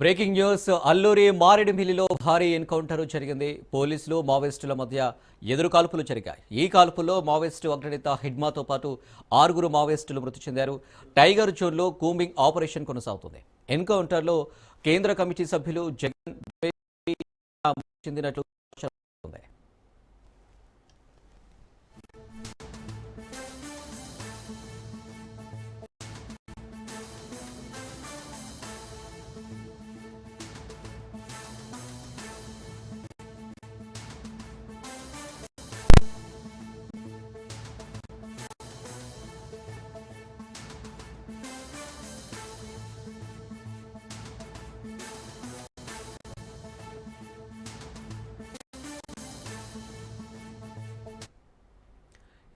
Breaking news. Alluri మారేడుమిల్లిలో భారీ encounter జరిగింది. పోలీసులు మావోయిస్టుల మధ్య ఎదురు కాల్పులు జరిగాయి. ఈ కాల్పుల్లో మావోయిస్టు అగ్రనేత హిడ్మాతో పాటు ఆరుగురు మావోయిస్టులు మృతి చెందారు. టైగర్ జోన్లో కూంబింగ్ ఆపరేషన్ కొనసాగుతుంది. ఎన్కౌంటర్లో కేంద్ర కమిటీ సభ్యులు జగన్ చెందినట్లు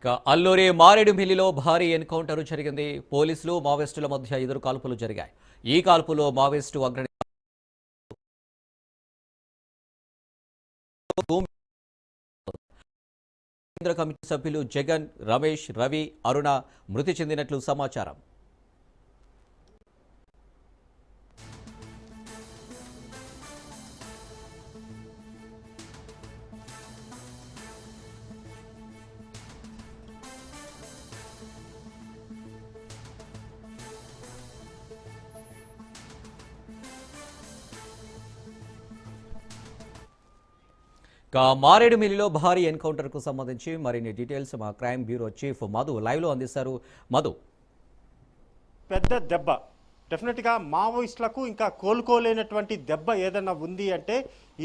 ఇక అల్లూరి మారేడుమిల్లిలో భారీ ఎన్కౌంటర్ జరిగింది. పోలీసులు మావోయిస్టుల మధ్య ఎదురు కాల్పులు జరిగాయి. ఈ కాల్పులో మావోయిస్టు అగ్రణి కేంద్ర కమిటీ సభ్యులు జగన్ రమేష్ రవి అరుణ మృతి చెందినట్లు సమాచారం. మారేడుమిల్లిలో భారీ ఎన్కౌంటర్కు సంబంధించి మరిన్ని డీటెయిల్స్ మా క్రైమ్ బ్యూరో చీఫ్ మధు లైవ్లో అందిస్తారు. మధు. పెద్ద దెబ్బ. డెఫినెట్గా మావోయిస్టులకు ఇంకా కోలుకోలేనటువంటి దెబ్బ ఏదైనా ఉంది అంటే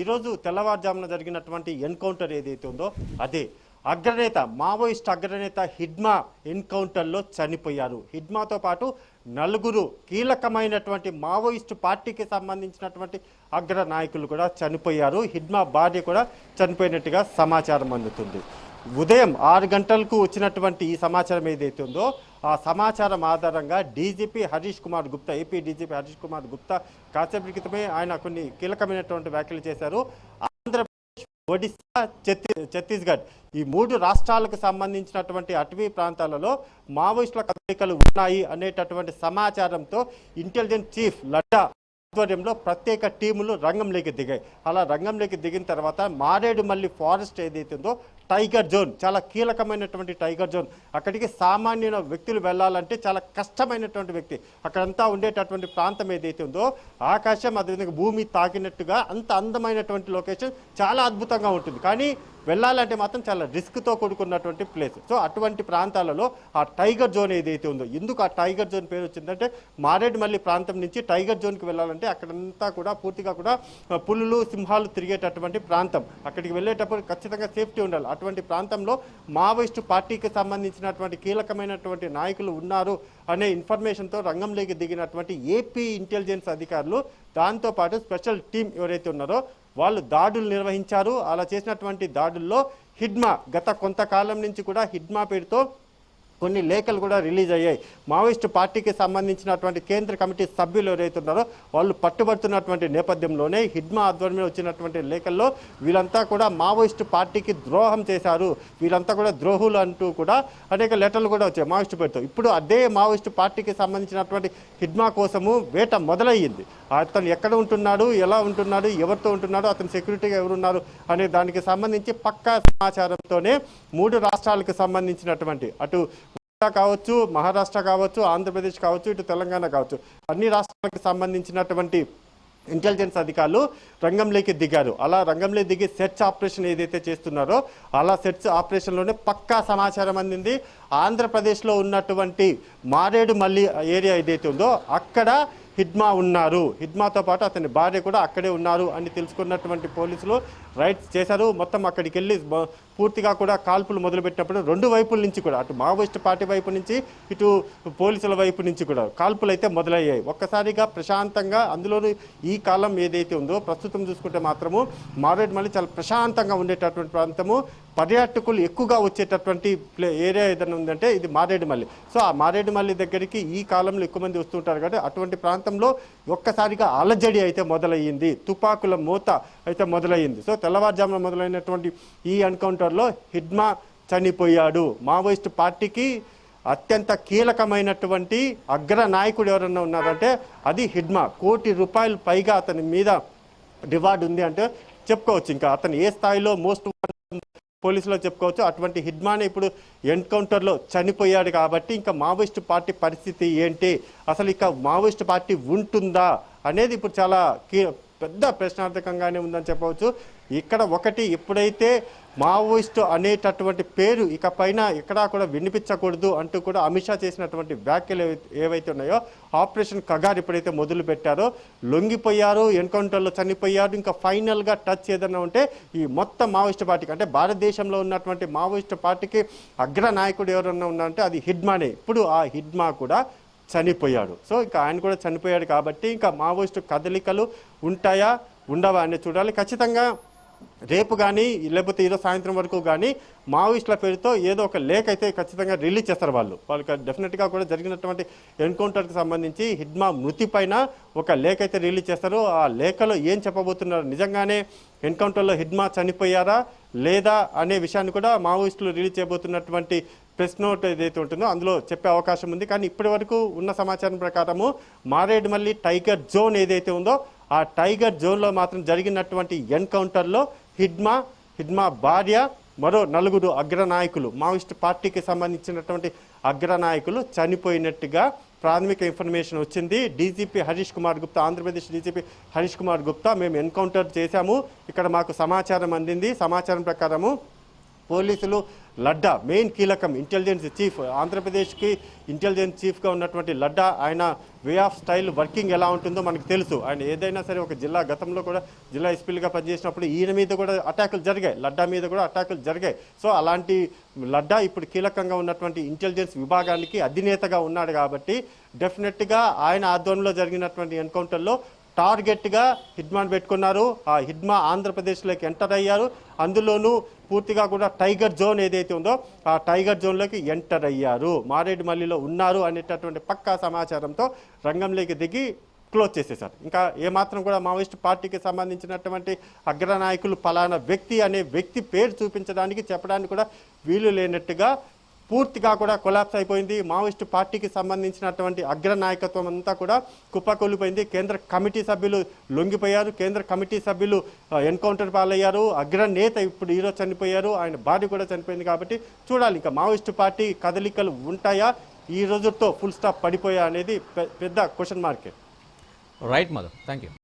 ఈరోజు తెల్లవారుజామున జరిగినటువంటి ఎన్కౌంటర్ ఏదైతే ఉందో అదే. అగ్రనేత మావోయిస్ట్ అగ్రనేత హిడ్మా ఎన్కౌంటర్లో చనిపోయారు. హిడ్మాతో పాటు నలుగురు కీలకమైనటువంటి మావోయిస్టు పార్టీకి సంబంధించినటువంటి అగ్ర నాయకులు కూడా చనిపోయారు. హిడ్మా భార్య కూడా చనిపోయినట్టుగా సమాచారం అందుతుంది. ఉదయం ఆరు గంటలకు వచ్చినటువంటి ఈ సమాచారం ఏదైతే ఉందో ఆ సమాచారం ఆధారంగా DGP Harish Kumar Gupta AP DGP Harish Kumar Gupta కాసేపటి క్రితమే ఆయన కొన్ని కీలకమైనటువంటి వ్యాఖ్యలు చేశారు. ఆంధ్రప్రదేశ్ ఒడిశా ఛత్తీస్గఢ్ ఈ మూడు రాష్ట్రాలకు సంబంధించినటువంటి అటవీ ప్రాంతాలలో మావోయిస్టుల కదలికలు ఉన్నాయి అనేటటువంటి సమాచారంతో ఇంటెలిజెన్స్ చీఫ్ లడ్డా ఆధ్వర్యంలో ప్రత్యేక టీములు రంగంలోకి దిగాయి. అలా రంగంలోకి దిగిన తర్వాత మారేడుమల్లి ఫారెస్ట్ ఏదైతుందో టైగర్ జోన్ చాలా కీలకమైనటువంటి టైగర్ జోన్. అక్కడికి సామాన్య వ్యక్తులు వెళ్ళాలంటే చాలా కష్టమైనటువంటి వ్యక్తి. అక్కడంతా ఉండేటటువంటి ప్రాంతం ఏదైతే ఉందో ఆకాశం అదేవిధంగా భూమి తాకినట్టుగా అంత అందమైనటువంటి లొకేషన్ చాలా అద్భుతంగా ఉంటుంది. కానీ వెళ్ళాలంటే మాత్రం చాలా రిస్క్తో కూడుకున్నటువంటి ప్లేస్ సో అటువంటి ప్రాంతాలలో ఆ టైగర్ జోన్ ఏదైతే ఉందో ఎందుకు ఆ టైగర్ జోన్ పేరు వచ్చిందంటే మారేడుమల్లి ప్రాంతం నుంచి టైగర్ జోన్కి వెళ్ళాలంటే అక్కడంతా కూడా పూర్తిగా కూడా పులులు సింహాలు తిరిగేటటువంటి ప్రాంతం. అక్కడికి వెళ్ళేటప్పుడు ఖచ్చితంగా సేఫ్టీ ఉండాలి. అటువంటి ప్రాంతంలో మావోయిస్టు పార్టీకి సంబంధించినటువంటి కీలకమైనటువంటి నాయకులు ఉన్నారు అనే ఇన్ఫర్మేషన్తో రంగంలోకి దిగినటువంటి ఏపీ ఇంటెలిజెన్స్ అధికారులు దాంతోపాటు స్పెషల్ టీం ఎవరైతే ఉన్నారో వాళ్ళు దాడులు నిర్వహించారు. అలా చేసినటువంటి దాడుల్లో హిడ్మా గత కొంతకాలం నుంచి కూడా హిడ్మా పేరుతో కొన్ని లేఖలు కూడా రిలీజ్ అయ్యాయి. మావోయిస్టు పార్టీకి సంబంధించినటువంటి కేంద్ర కమిటీ సభ్యులు ఎవరైతే ఉన్నారో వాళ్ళు పట్టుబడుతున్నటువంటి నేపథ్యంలోనే హిడ్మా ఆధ్వర్యంలో వచ్చినటువంటి లేఖల్లో వీళ్ళంతా కూడా మావోయిస్టు పార్టీకి ద్రోహం చేశారు. వీళ్ళంతా కూడా ద్రోహులు అంటూ కూడా అనేక లెటర్లు కూడా వచ్చాయి మావోయిస్టు పేరుతో. ఇప్పుడు అదే మావోయిస్టు పార్టీకి సంబంధించినటువంటి హిడ్మా కోసము వేట మొదలయ్యింది. అతను ఎక్కడ ఉంటున్నాడు ఎలా ఉంటున్నాడు ఎవరితో ఉంటున్నాడు అతని సెక్యూరిటీగా ఎవరున్నారు అనే దానికి సంబంధించి పక్కా సమాచారంతోనే మూడు రాష్ట్రాలకు సంబంధించినటువంటి అటు కావచ్చు మహారాష్ట్ర కావచ్చు ఆంధ్రప్రదేశ్ కావచ్చు ఇటు తెలంగాణ కావచ్చు. అన్ని రాష్ట్రాలకు సంబంధించినటువంటి ఇంటెలిజెన్స్ అధికారులు రంగంలోకి దిగారు. అలా రంగంలో దిగి సెర్చ్ ఆపరేషన్ ఏదైతే చేస్తున్నారో అలా సెర్చ్ ఆపరేషన్లోనే పక్కా సమాచారం అందింది. ఆంధ్రప్రదేశ్లో ఉన్నటువంటి మారేడు మల్లి ఏరియా ఏదైతే ఉందో అక్కడ హిడ్మా ఉన్నారు. హిడ్మాతో పాటు అతని భార్య కూడా అక్కడే ఉన్నారు అని తెలుసుకున్నటువంటి పోలీసులు రైడ్స్ చేశారు. మొత్తం అక్కడికి వెళ్ళి పూర్తిగా కూడా కాల్పులు మొదలుపెట్టినప్పుడు రెండు వైపుల నుంచి కూడా అటు మావోయిస్ట్ పార్టీ వైపు నుంచి ఇటు పోలీసుల వైపు నుంచి కూడా కాల్పులు అయితే మొదలయ్యాయి. ఒక్కసారిగా ప్రశాంతంగా అందులోనూ ఈ కాలం ఏదైతే ఉందో ప్రస్తుతం చూసుకుంటే మాత్రము మారేడుమల్లి చాలా ప్రశాంతంగా ఉండేటటువంటి ప్రాంతము. పర్యాటకులు ఎక్కువగా వచ్చేటటువంటి ప్లే ఏరియా ఏదైనా ఉందంటే ఇది మారేడుమల్లి సో ఆ మారేడుమల్లి దగ్గరికి ఈ కాలంలో ఎక్కువ మంది వస్తుంటారు కాబట్టి అటువంటి ప్రాంతంలో ఒక్కసారిగా అలజడి అయితే మొదలయ్యింది. తుపాకుల మూత అయితే మొదలయ్యింది. సో తెల్లవారుజామున మొదలైనటువంటి ఈ ఎన్కౌంటర్లో హిడ్మా చనిపోయాడు. మావోయిస్ట్ పార్టీకి అత్యంత కీలకమైనటువంటి అగ్ర నాయకుడు ఎవరన్నా ఉన్నారంటే అది హిడ్మా. కోటి రూపాయలు పైగా అతని మీద రివార్డు ఉంది అంటే చెప్పుకోవచ్చు. ఇంకా అతను ఏ స్థాయిలో మోస్ట్ పోలీసులో చెప్పుకోవచ్చు. అటువంటి హిడ్మాన్ ఇప్పుడు ఎన్కౌంటర్లో చనిపోయాడు కాబట్టి ఇంకా మావోయిస్ట్ పార్టీ పరిస్థితి ఏంటి? అసలు ఇక మావోయిస్ట్ పార్టీ ఉంటుందా? అనేది ఇప్పుడు చాలా కీ పెద్ద ప్రశ్నార్థకంగానే ఉందని చెప్పవచ్చు. ఇక్కడ ఒకటి ఎప్పుడైతే మావోయిస్టు అనేటటువంటి పేరు ఇక పైన ఎక్కడా కూడా వినిపించకూడదు అంటూ కూడా అమిత్ షా చేసినటువంటి వ్యాఖ్యలు ఏవైతే ఉన్నాయో ఆపరేషన్ కగార్ ఎప్పుడైతే మొదలు పెట్టారో లొంగిపోయారు ఎన్కౌంటర్లో చనిపోయారు ఇంకా ఫైనల్గా టచ్ ఏదైనా ఉంటే ఈ మొత్తం మావోయిస్ట్ పార్టీకి అంటే భారతదేశంలో ఉన్నటువంటి మావోయిస్ట్ పార్టీకి అగ్ర నాయకుడు ఎవరన్నా ఉన్నారంటే అది హిడ్మానే. ఇప్పుడు ఆ హిడ్మా కూడా చనిపోయాడు. సో ఇంకా ఆయన కూడా చనిపోయాడు కాబట్టి ఇంకా మావోయిస్టు కదలికలు ఉంటాయా? ఉండవా అనేది చూడాలి. ఖచ్చితంగా రేపు కానీ లేకపోతే ఈరోజు సాయంత్రం వరకు కానీ మావోయిస్టుల పేరుతో ఏదో ఒక లేఖ అయితే ఖచ్చితంగా రిలీజ్ చేస్తారు వాళ్ళు. వాళ్ళకి డెఫినెట్గా కూడా జరిగినటువంటి ఎన్కౌంటర్కి సంబంధించి హిడ్మా మృతి పైన ఒక లేఖ అయితే రిలీజ్ చేస్తారు. ఆ లేఖలో ఏం చెప్పబోతున్నారు? నిజంగానే ఎన్కౌంటర్లో హిడ్మా చనిపోయారా? లేదా? అనే విషయాన్ని కూడా మావోయిస్టులు రిలీజ్ చేయబోతున్నటువంటి ప్రెస్ నోట్ ఏదైతే ఉంటుందో అందులో చెప్పే అవకాశం ఉంది. కానీ ఇప్పటి వరకు ఉన్న సమాచారం ప్రకారము మారేడుమల్లి టైగర్ జోన్ ఏదైతే ఉందో ఆ టైగర్ జోన్లో మాత్రం జరిగినటువంటి ఎన్కౌంటర్లో హిడ్మా హిడ్మా భార్య మరో నలుగురు అగ్రనాయకులు మావోయిస్ట్ పార్టీకి సంబంధించినటువంటి అగ్రనాయకులు చనిపోయినట్టుగా ప్రాథమిక ఇన్ఫర్మేషన్ వచ్చింది. డీజీపీ హరీష్ కుమార్ గుప్తా ఆంధ్రప్రదేశ్ డీజీపీ హరీష్ కుమార్ గుప్తా మేము ఎన్కౌంటర్ చేశాము. ఇక్కడ మాకు సమాచారం అందింది. సమాచారం ప్రకారము పోలీసులు లడ్డా మెయిన్ కీలకం ఇంటెలిజెన్స్ చీఫ్ ఆంధ్రప్రదేశ్కి ఇంటెలిజెన్స్ చీఫ్గా ఉన్నటువంటి లడ్డా ఆయన వే ఆఫ్ స్టైల్ వర్కింగ్ ఎలా ఉంటుందో మనకు తెలుసు. ఆయన ఏదైనా సరే ఒక జిల్లా గతంలో కూడా జిల్లా ఎస్పీలుగా పనిచేసినప్పుడు ఈయన మీద కూడా అటాకులు జరిగాయి. లడ్డా మీద కూడా అటాకులు జరిగాయి. సో అలాంటి లడ్డా ఇప్పుడు కీలకంగా ఉన్నటువంటి ఇంటెలిజెన్స్ విభాగానికి అధినేతగా ఉన్నాడు కాబట్టి డెఫినెట్గా ఆయన ఆధ్వర్యంలో జరిగినటువంటి ఎన్కౌంటర్లో టార్గెట్గా హిడ్మాను పెట్టుకున్నారు. ఆ హిడ్మా ఆంధ్రప్రదేశ్లోకి ఎంటర్ అయ్యారు. అందులోనూ పూర్తిగా కూడా టైగర్ జోన్ ఏదైతే ఉందో ఆ టైగర్ జోన్లోకి ఎంటర్ అయ్యారు. మారేడుమల్లిలో ఉన్నారు అనేటటువంటి పక్కా సమాచారంతో రంగంలోకి దిగి క్లోజ్ చేసేశారు. ఇంకా ఏమాత్రం కూడా మావోయిస్ట్ పార్టీకి సంబంధించినటువంటి అగ్రనాయకులు పలానా వ్యక్తి అనే వ్యక్తి పేరు చూపించడానికి చెప్పడానికి కూడా వీలు లేనట్టుగా పూర్తిగా కూడా కొలాప్స్ అయిపోయింది. మావోయిస్టు పార్టీకి సంబంధించినటువంటి అగ్ర నాయకత్వం అంతా కూడా కుప్పకూలిపోయింది. కేంద్ర కమిటీ సభ్యులు లొంగిపోయారు. కేంద్ర కమిటీ సభ్యులు ఎన్కౌంటర్ పాలయ్యారు. అగ్ర నేత ఇప్పుడు ఈరోజు చనిపోయారు. ఆయన భార్య కూడా చనిపోయింది కాబట్టి చూడాలి. ఇంకా మావోయిస్టు పార్టీ కదలికలు ఉంటాయా? ఈ రోజుతో ఫుల్ స్టాప్ పడిపోయా అనేది పెద్ద question mark right mother thank you